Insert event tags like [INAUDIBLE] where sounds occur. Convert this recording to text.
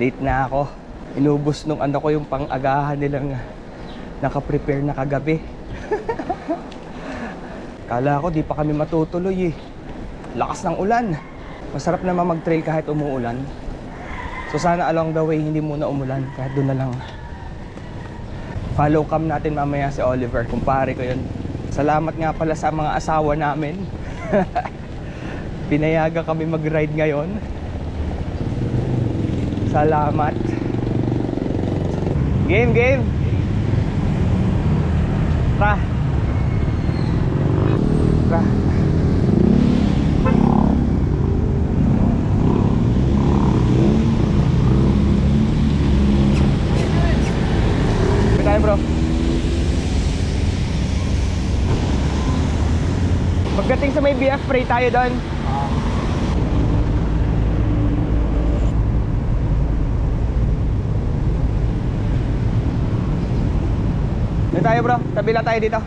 Late na ako. Inubos nung ano ko yung pang-agahan nilang nakaprepare na kagabi. [LAUGHS] Kala ko di pa kami matutuloy eh. Lakas ng ulan. Masarap naman mag-trail kahit umuulan. So sana along the way hindi muna umulan kahit doon na lang. Follow cam natin mamaya si Oliver. Kumpare ko yun. Salamat nga pala sa mga asawa namin. [LAUGHS] Pinayagan kami mag-ride ngayon. Salamat. Game, game. Tra. Tra. Tayo bro. Pagdating sa may BF, pray tayo doon. Dito tayo bro, tabi tayo dito.